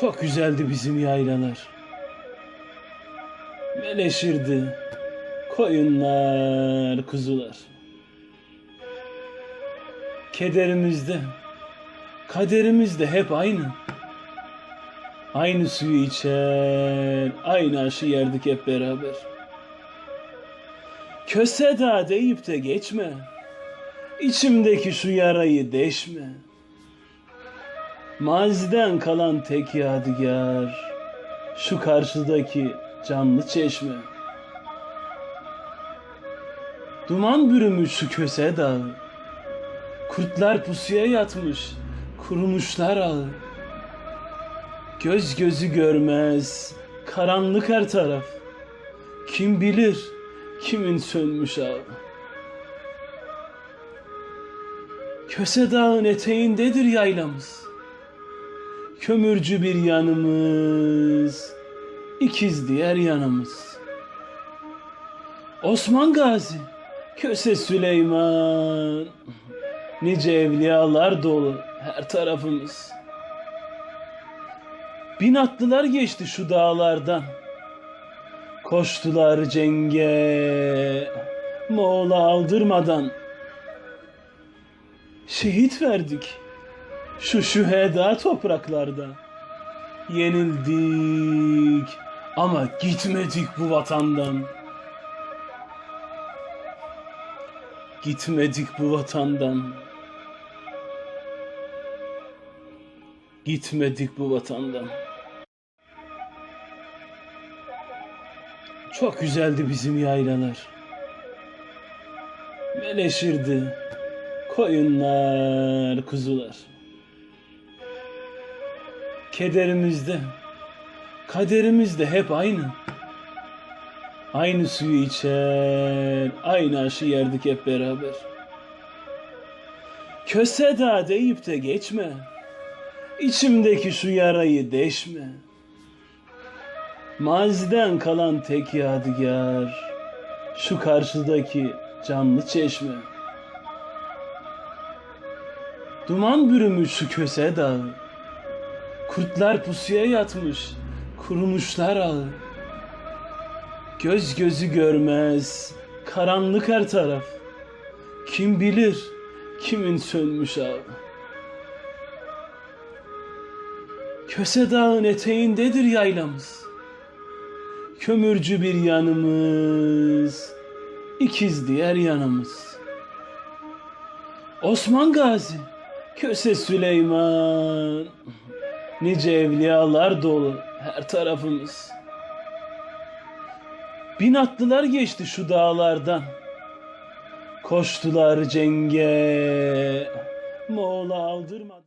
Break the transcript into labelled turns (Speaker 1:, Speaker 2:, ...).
Speaker 1: Çok güzeldi bizim yaylalar. Meleşirdi koyunlar, kuzular. Kederimizde, kaderimizde hep aynı. Aynı suyu içer, aynı aşı yerdik hep beraber. Köse da deyip de geçme. İçimdeki şu yarayı deşme. Maziden kalan tek yadigar şu karşıdaki canlı çeşme. Duman bürümüş şu köse dağı. Kurtlar pusuya yatmış, kurumuşlar ağı. Göz gözü görmez, karanlık her taraf. Kim bilir kimin sönmüş ağı. Köse dağın eteğindedir yaylamız. Kömürcü bir yanımız, ikiz diğer yanımız. Osman Gazi, Köse Süleyman, nice evliyalar dolu her tarafımız. Bin atlılar geçti şu dağlardan, koştular cenge, Moğol'a aldırmadan. Şehit verdik şu şüheda topraklarda. Yenildik ama gitmedik bu vatandan. Gitmedik bu vatandan. Gitmedik bu vatandan. Çok güzeldi bizim yaylalar. Meleşirdi koyunlar, kuzular. Kederimizde, kaderimizde hep aynı. Aynı suyu içer, aynı aşı yerdik hep beraber. Köse da deyip de geçme. İçimdeki şu yarayı deşme. Maziden kalan tek yadigar şu karşıdaki canlı çeşme. Duman bürümüş şu köse dağı. Kurtlar pusuya yatmış, kurumuşlar ağı. Göz gözü görmez, karanlık her taraf. Kim bilir kimin sönmüş ağı. Köse dağın eteğindedir yaylamız. Kömürcü bir yanımız, ikiz diğer yanımız. Osman Gazi, Köse Süleyman, nice evliyalar dolu her tarafımız. Bin atlılar geçti şu dağlardan, koştular cenge, Moğol'a aldırmadan.